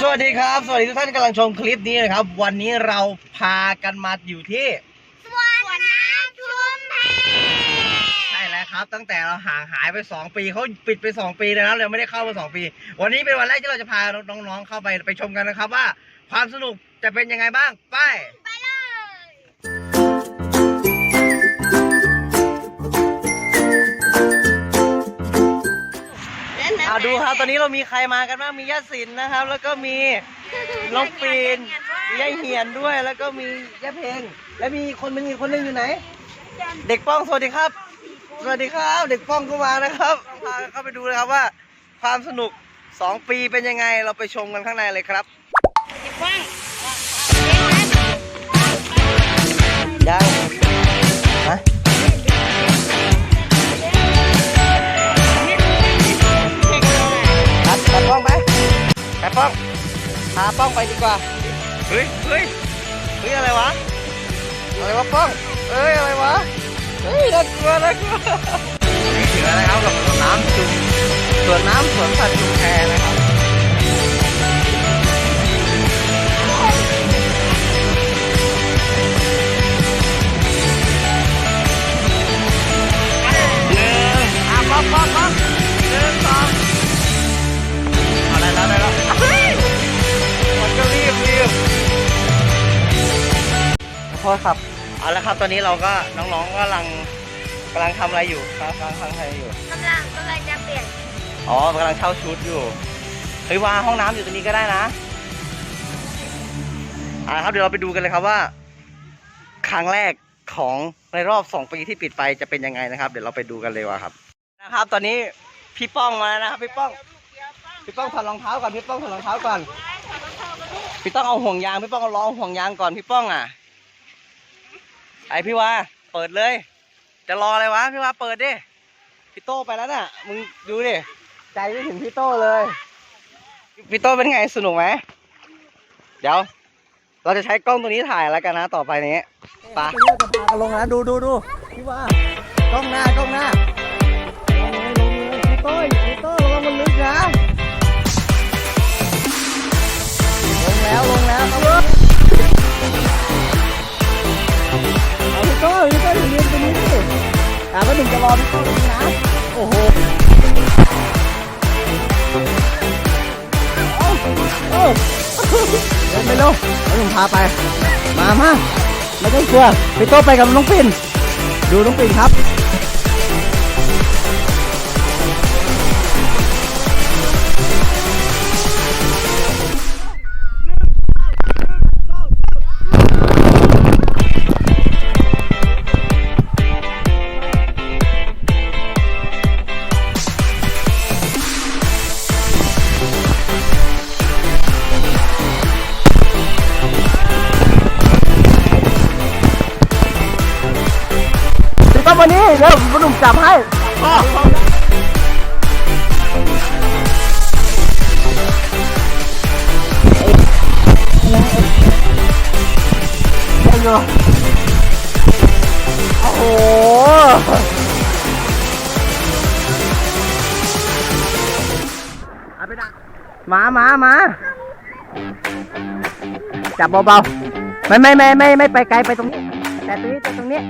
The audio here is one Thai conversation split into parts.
สวัสดีครับ สวัสดีทุกท่านกำลังชมคลิปนี้นะครับ วันนี้เราพากันมาอยู่ที่ สวนน้ำชุมแพใช่แล้วครับ ตั้งแต่เราห่างหายไป 2 ปีเขาปิดไป 2 ปีแล้วนะเราไม่ได้เข้ามา 2 ปี วันนี้เป็นวันแรกที่เราจะพาน้องๆเข้าไปไปชมกันนะครับว่า ความสนุกจะเป็นยังไงบ้างไป เลยอ่าดูครับ ตอนนี้เรามีใครมากันบ้าง มีย่าสินนะครับ แล้วก็มีน้องปีน มีย่าเหียนด้วย แล้วก็มีย่าเพลงและมีคนหนึงอีกคนหนึงอยู่ไหน เด็กป้องสวัสดีครับ สวัสดีครับ เด็กป้องก็มานะครับพาเข้าไปดูเลยครับว่า ความสนุก 2 ปีเป็นยังไง เราไปชมกันข้างในเลยครับยัง ป้องพาป้องไปดีกว่า เฮ้ยเฮ้ยเฮ้ยอะไรวะ อะไรวะป้องเอ้ยอะไรวะ เฮ้ยน่ากลัวน่ากลัวนี่ถึงแล้วนะครับกับสวนน้ำจุมสวนน้ำสวนสัตว์จุมแพนะครับหนึ่งอะป๊อกป๊อกป๊อกหนึ่งสอ ษครับเอาละครับ ตอนนี้เราก็น้องๆกำลังกำลังทำอะไรอยู่ครับกำลังทำอะไรอยู่ กำลังกำลังจะเปลี่ยนอ๋อกำลังเช่าชุดอยู่เฮ้ยวางห้องน้ำอยู่ตรงนี้ก็ได้นะอ่าครับเดี๋ยวเราไปดูกันเลยครับว่า ครั้งแรกของในรอบ2ปีที่ปิดไปจะเป็นยังไงนะครับ เดี๋ยวเราไปดูกันเลยว่าครับนะครับ ตอนนี้พี่ป้องมาแล้วนะครับพี่ป้องพี่ป้องถอดรองเท้าก่อนพี่ป้องถอดรองเท้าก่อนพี่ต้องเอาห่วงยางพี่ป้องเอาล้อห่วงยางก่อนพี่ป้องอะ ไอพี่ว่าเปิดเลย จะรออะไรวะพี่ว่าเปิดดิพี่โต้ไปแล้วน่ะ มึงดูดิใจไม่ถึงพี่โต้เลยพี่โต้เป็นไงสนุกไหมเดี๋ยว เราจะใช้กล้องตัวนี้ถ่ายแล้วกันนะต่อไปนี้ไปะจะพากันลงนะดูดูดูพี่ว่ากล้องหน้ากล้องหน้าลงเลยลงเลยพี่โต้ยพี่โต้ระวังมันลึกนะ อะก็ถึงจะรอพี่โต้ตรงนี้นะ โอ้โหเอาเอาเดินไปเร็วแล้วผมพาไป มามาไม่ต้องกลัวพี่โต้ไปกับน้องปิ่น ดูน้องปิ่นครับ มามามาจับเบาๆ ไม่ไม่ไม่ไม่ไม่ไปไกลไปตรงนี้ แต่ตรงนี้แต่ตรงนี้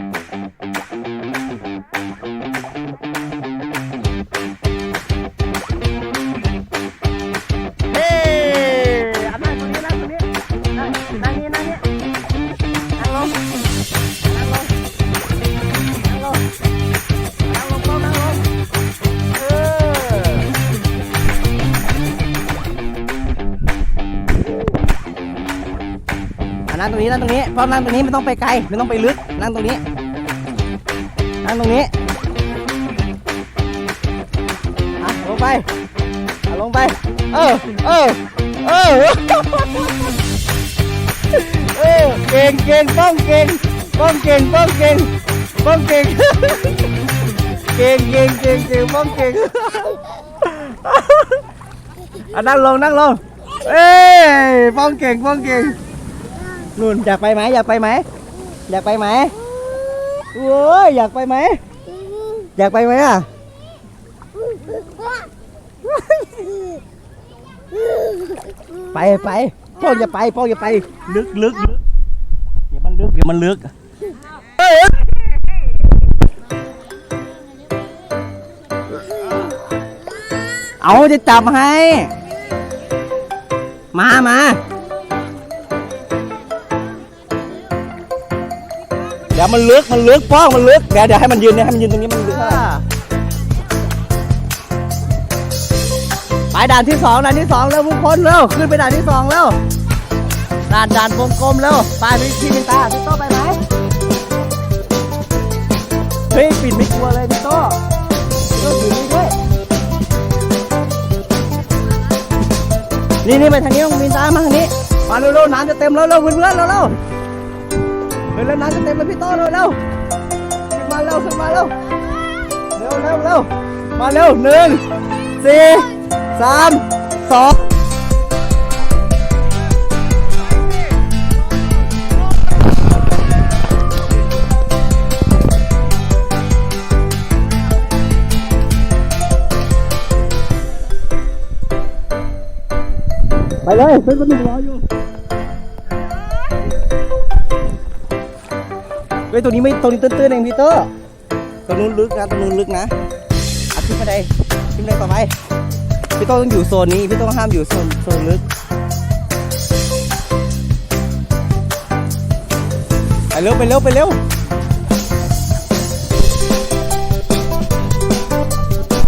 รงนี้นั่งตรงนี้เพราะนั่งตรงนี้ไม่ต้องไปไกลไม่ต้องไปลึกนั่งตรงนี้ นั่งตรงนี้อะลงไปอาลงไป เออเออเออเออเก่งเก่งป้องเก่งป้องเก่งป้องเก่งป้องเก่งเก่งเก่งเก่งเก่งป้องเก่งอะนั่งลงนั่งลงเอ้ยป้องเก่งป้องเก่ง นุ่นอยากไปไหมอยากไปไหมอยากไปไหมโอ้ยอยากไปไหมอยากไปไหมอะไปไปป้ออย่าไปป้ออย่าไป ลึกลึกลึกเดี๋ยวมันลึกเดี๋ยวมันลึกเอาจะจับให้ มามา ดี๋ยวมันลึกมันลึกป้องมันลึกเดี๋ยวเดี๋ยวให้มันยืนเนี่ยให้มันยืนตรงนี้มันลึกไปด่านที่สองด่านที่สองเร็วทุกคนเร็วขึ้นไปด่านที่สองเร็วด่านด่านกลมๆเร็วไปพี่พี่มินตาพี่โตไปไหมเฮ้ยปิดไม่กลัวเลยพี่โตพี่โตถือนี่ด้วยนี่นี่ไปทางนี้น้องมินตามาทางนี้มาเร็วๆน้ำจะเต็มแล้วเร็วเพื่อนๆเร็วๆเร็วเร็วน้ำจะเต็มแล้วพี่โตเร็วเร็วขึ้นมาเร็วขึ้นมาเร็วเร็วเร็วเร็วมาเร็วหนึ่งสี่สามสองไปเลยเพื่อนคนหนึ่งรออยู่ เฮ้ยตัวนี้ไม่ตัวนี้ตื้นๆเองพี่เตอร์ตัวนู้นลึกนะตัวนู้นลึกนะอะขึ้นไปได้ขึ้นได้ต่อไปพี่โต้ต้องอยู่โซนนี้พี่โต้ห้ามอยู่โซนโซนลึกไปเร็วไปเร็วไปเร็ว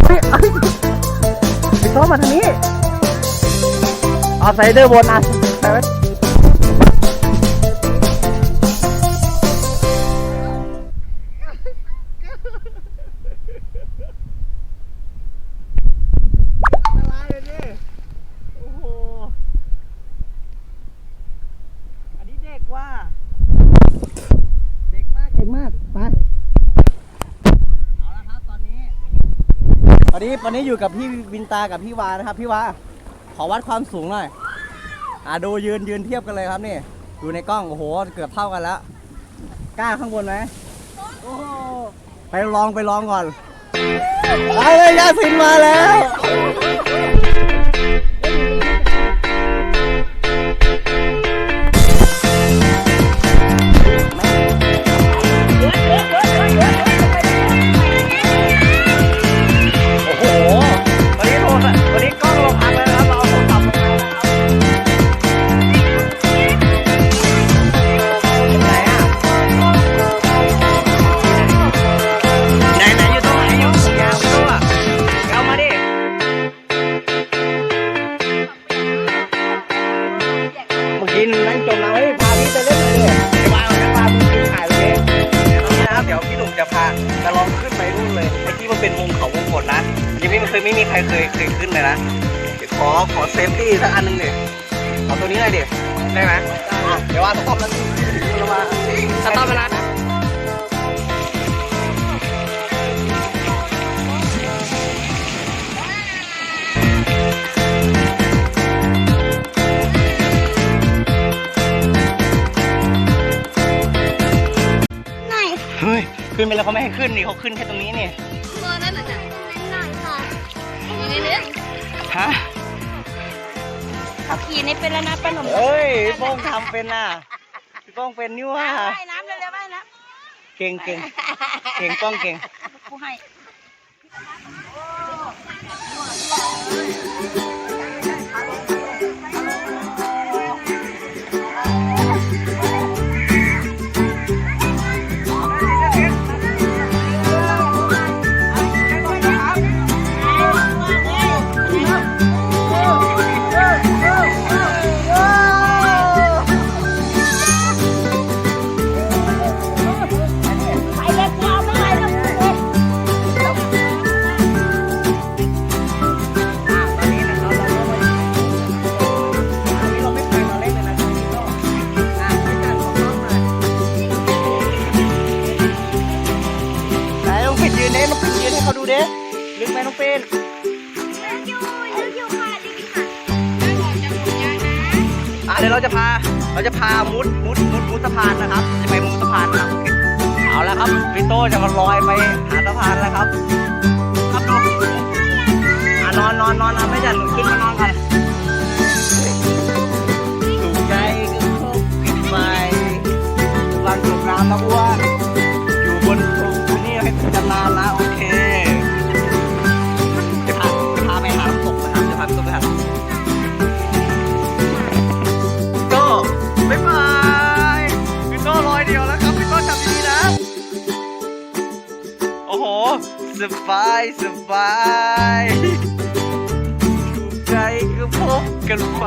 เฮ้ยเอ้ยพี่โต้มาทางนี้เอาไซเดอร์บนอะไปไว้ นี้วันนี้อยู่กับพี่วินตากับพี่วานะครับ พี่วาขอวัดความสูงหน่อย อ่าดูยืนยืนเทียบกันเลยครับนี่ดูในกล้องโอ้โหเกือบเท่ากันแล้วกล้าข้างบนไหมโอ้โหไปลองไปลองก่อนไปเลยยาสินมาแล้ว เป็นวงเขาวงกดนะยังไม่เคยไม่มีใครเคยเคยขึ้นเลยนะเดี๋ยวขอขอเซฟตี้สักอันหนึงดิเอาตัวนี้หน่อยดิได้ไหมอะเดี๋ยวว่าสต็อปแล้วเรามาสต็อปเวลานะเฮ้ยขึ้นไปแล้วเขาไม่ให้ขึ้นนี่เขาขึ้นแค่ตรงนี้นี่ ฮะขับขี่นี่เป็นแล้วนะป้าหนุ่มเอ้ยพี่โป้งทำเป็นน่ะพี่โป้งเป็นนี่ว่าว่ายน้ำเร็วๆว่ายน้เก่งเก่งเก่งป้องเก่งำกูให้ ดิลึกไหมน้องเป็นอะเดี๋ยวเราจะพา เราจะพามุดมุดมุดมุดสะพานนะครับ จะไปมุดสะพานนะเอาแล้วครับพี่โตจะมาลอยไปหาสะพานแล้วครับ ครับนอนอะนอนนอนนอนนะไม่จัดขึ้นมานอนกันสูงใจก็คงผิดไปกำงจมน้ำนะอ้วน สบายสบายถูกใจก็พบกันไป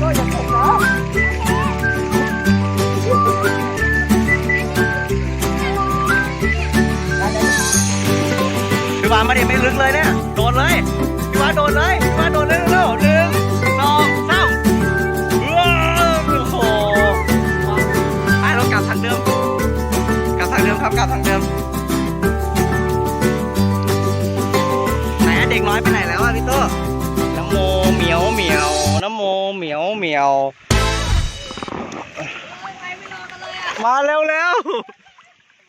ก็ยังตกนะพี่วานมาดิไม่ลึกเลยเนี่ยโดนเลย ยวมียว มาเร็วเร็ว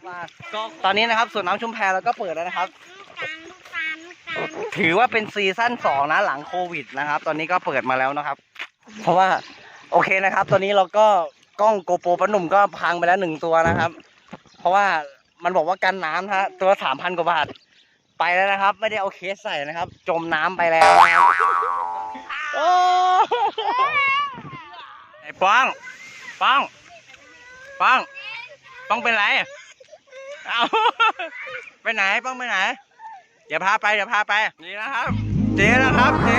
มาก็ตอนนี้นะครับสวนน้ำชุมแพเราก็เปิดแล้วนะครับ ถือว่าเป็นซีซั่นสองนะหลังโควิดนะครับ ตอนนี้ก็เปิดมาแล้วนะครับ เพราะว่าโอเคนะครับ ตอนนี้เราก็กล้องโกโปรปะหนุ่มก็พังไปแล้วหนึ่งตัวนะครับ เพราะว่ามันบอกว่ากันน้ำฮะตัวสามพันกว่าบาทไปแล้วนะครับ ไม่ได้เอาเคสใส่นะครับ จมน้ำไปแล้วนะครับโอ้ ป้อง ป้อง ป้อง ป้องเป็นไร เอาไปไหน ป้องไปไหนอย่าพาไปอย่าพาไป นี่นะครับ เจ๊นะครับเจ๊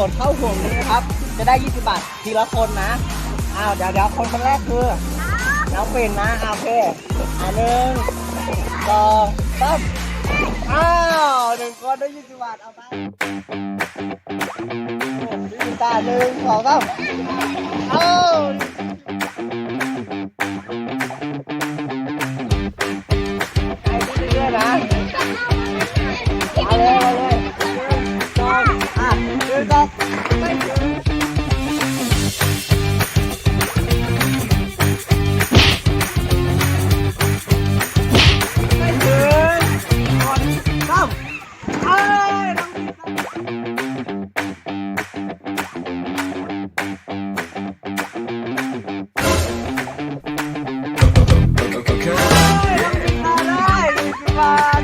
ดดเข้าห่วงนี้นะครับ จะได้ 20 บาททีละคนนะ อ้าวเดี๋ยวเดี๋ยวคนคนแรกคือน้องปิ่นนะอ่าโอเคอ่าหนึ่งสองสามอ้าวหนึ่งคนได้ 20 บาทเอาไปพี่ตาหนึ่งสองสามเอ้าไปเรื่อยๆนะ Bye.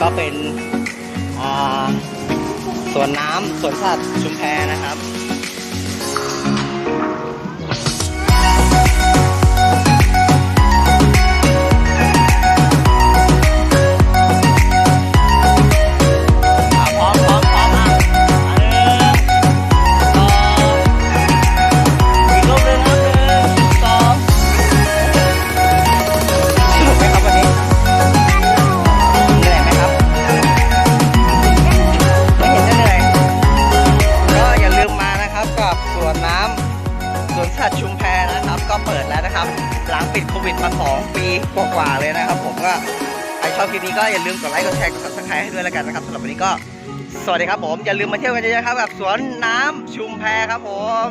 ก็เป็นอ่าสวนน้ำสวนสัตว์ชุมแพนะครับ อย่าลืมกดไลค์กดแชร์กดซับสไครต์ให้ด้วยแล้วกันนะครับสำหรับวันนี้ก็ สวัสดีครับผม อย่าลืมมาเที่ยวกันเยอะๆครับกับสวนน้ำชุมแพครับผม